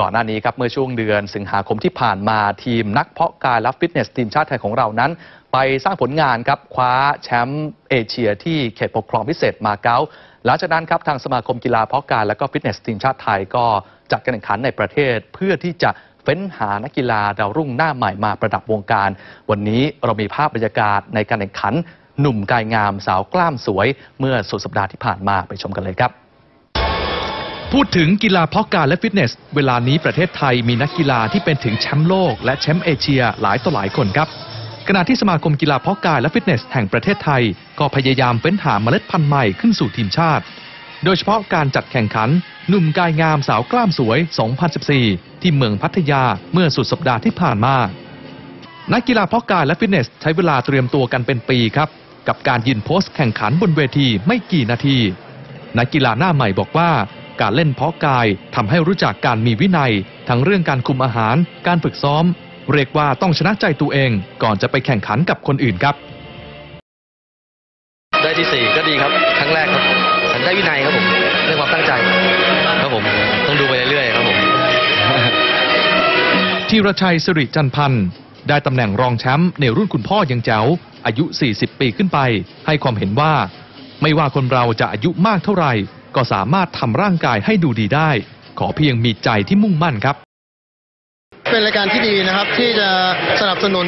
ก่อนหน้านี้ครับเมื่อช่วงเดือนสิงหาคมที่ผ่านมาทีมนักเพาะกายและฟิตเนสทีมชาติไทยของเรานั้น ไปสร้างผลงานครับคว้าแชมป์เอเชียที่เขตปกครองพิเศษมาเก๊าหลังจากนั้นครับทางสมาคมกีฬาเพาะกายและก็ฟิตเนสทีมชาติไทยก็จัดการแข่งขันในประเทศเพื่อที่จะเฟ้นหานักกีฬาดาวรุ่งหน้าใหม่มาประดับวงการ วันนี้เรามีภาพบรรยากาศในการแข่งขัน หนุ่มกายงามสาวกล้ามสวย เมื่อสุดสัปดาห์ที่ผ่านมาไปชมกันเลยครับ พูดถึงกีฬาเพาะกายและฟิตเนส เวลานี้ประเทศไทยมีนักกีฬาที่เป็นถึงแชมป์โลกและแชมป์เอเชียหลายต่อหลายคนครับขณะที่สมาคมกีฬาเพาะกายและฟิตเนสแห่งประเทศไทย ก็พยายามเฟ้นหาเมล็ดพันธุ์ใหม่ขึ้นสู่ทีมชาติ โดยเฉพาะการจัดแข่งขัน หนุ่มกายงามสาวกล้ามสวย 2014 ที่เมืองพัทยาเมื่อสุดสัปดาห์ที่ผ่านมา นักกีฬาเพาะกายและฟิตเนส ใช้เวลาเตรียมตัวกันเป็นปีครับ กับการยืนโพสต์แข่งขันบนเวทีไม่กี่นาที นักกีฬาหน้าใหม่บอกว่า การเล่นเพาะกายทำให้รู้จักการมีวินัย ทั้งเรื่องการคุมอาหาร การฝึกซ้อม เรียกว่าต้องชนะใจตัวเอง ก่อนจะไปแข่งขันกับคนอื่นครับ ได้ที่สี่ก็ดีครับ ครั้งแรกครับผมได้วินัยครับผมเรื่องความตั้งใจครับผมต้องดูไปเรื่อยๆครับผมธีรชัยสิริจันพันธ์ได้ตำแหน่งรองแชมป์ในรุ่นคุณพ่อยังแจ๋วอายุ 40 ปีขึ้นไป ให้ความเห็นว่า ไม่ว่าคนเราจะอายุมากเท่าไหร่ก็สามารถทำร่างกายให้ดูดีได้ ขอเพียงมีใจที่มุ่งมั่นครับเป็นรายการที่ดีนะครับที่จะสนับสนุน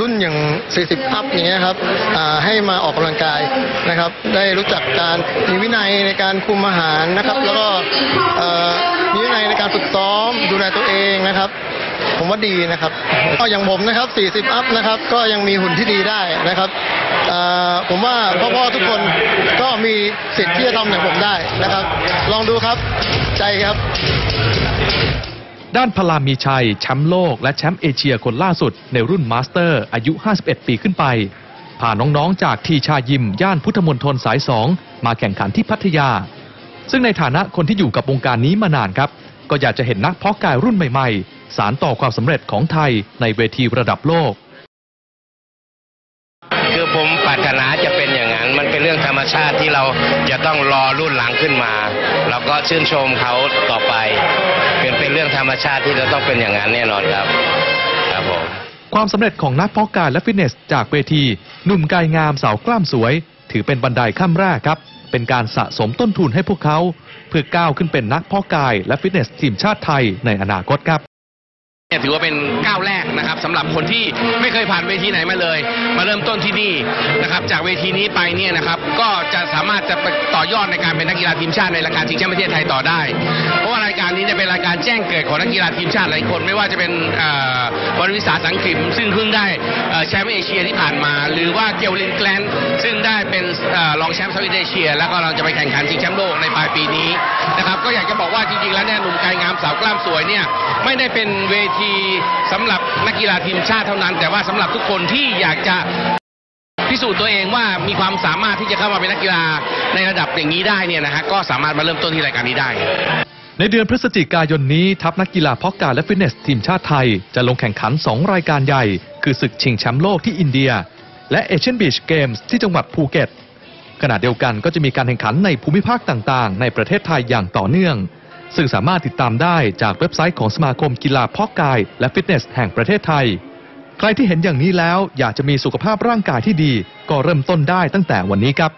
รุ่นอย่าง 40 อัพอย่างเงี้ยครับให้มาออกกำลังกายนะครับ ได้รู้จักการมีวินัยในการคุมอาหารนะครับ แล้วก็มีวินัยในการฝึกซ้อมดูแลตัวเองนะครับ ผมว่าดีนะครับก็อย่างผมนะครับ 40 อัพนะครับ ก็ยังมีหุ่นที่ดีได้นะครับ ผมว่าพ่อๆทุกคนก็มีสิทธิ์ที่จะทำอย่างผมได้นะครับ ลองดูครับใจครับ ด้านพลามีชัยแชมป์โลกและแชมป์เอเชียคนล่าสุดในรุ่นมาสเตอร์ อายุ 51 ปีขึ้นไปพาน้องๆ จากทีชายิม ย่านพุทธมณฑลสาย2มาแข่งขันที่พัทยา ซึ่งในฐานะคนที่อยู่กับวงการนี้มานานครับ ก็อยากจะเห็นนักเพาะกายรุ่นใหม่ๆ สารต่อความสำเร็จของไทยในเวทีระดับโลก ผมปรารถนาจะเป็นอย่างนั้น มันเป็นเรื่องธรรมชาติที่เราจะต้องรอรุ่นหลังขึ้นมา เราก็ชื่นชมเขาต่อไป เป็นเป็นเรื่องธรรมชาติที่เราต้องเป็นอย่างนั้นแน่นอนครับ ครับผมความสำเร็จของนักเพาะกายและฟิตเนส จากเวทีหนุ่มกายงามสาวกล้ามสวย ถือเป็นบันไดขั้นแรกครับ เป็นการสะสมต้นทุนให้พวกเขา เพื่อก้าวขึ้นเป็นนักเพาะกายและฟิตเนสทีมชาติไทยในอนาคตครับ เนี่ยถือว่าเป็นก้าวแรกนะครับสำหรับคนที่ไม่เคยผ่านเวทีไหนมาเลย มาเริ่มต้นที่นี่นะครับ จากเวทีนี้ไปเนี่ยนะครับ ก็จะสามารถจะไปต่อยอดในการเป็นนักกีฬาทีมชาติในรายการชิงแชมป์ประเทศไทยต่อได้ รายการนี้เนี่ยเป็นรายการแจ้งเกิดของนักกีฬาทีมชาติหลายคน ไม่ว่าจะเป็นเอ่อวรวิสาสังขิม ซึ่งเพิ่งได้แชมป์เอเชียที่ผ่านมา หรือว่าเกลลินแกลนซึ่งได้เป็นรองแชมป์เซาท์อีสเอเชีย แล้วก็เราจะไปแข่งขันชิงแชมป์โลกในปลายปีนี้นะครับก็อยากจะบอกว่าจริงๆแล้วเนี่ยหนุ่มกายงามสาวกล้ามสวยเนี่ยไม่ได้เป็นเวทีสำหรับนักกีฬาทีมชาติเท่านั้น แต่ว่าสำหรับทุกคนที่อยากจะพิสูจน์ตัวเองว่ามีความสามารถที่จะเข้ามาเป็นนักกีฬาในระดับอย่างนี้ได้เนี่ยนะฮะก็สามารถมาเริ่มต้นที่รายการนี้ได้ ในเดือนพฤศจิกายนนี้ทัพนักกีฬาเพาะกายและฟิตเนสทีมชาติไทย จะลงแข่งขัน 2 รายการใหญ่ คือศึกชิงแชมป์โลกที่อินเดีย และเอเชียนบีชเกมส์ที่จังหวัดภูเก็ต ขณะเดียวกันก็จะมีการแข่งขันในภูมิภาคต่างๆ ในประเทศไทยอย่างต่อเนื่อง ซึ่งสามารถติดตามได้จากเว็บไซต์ของสมาคมกีฬาเพาะกายและฟิตเนสแห่งประเทศไทย ใครที่เห็นอย่างนี้แล้วอยากจะมีสุขภาพร่างกายที่ดี ก็เริ่มต้นได้ตั้งแต่วันนี้ครับ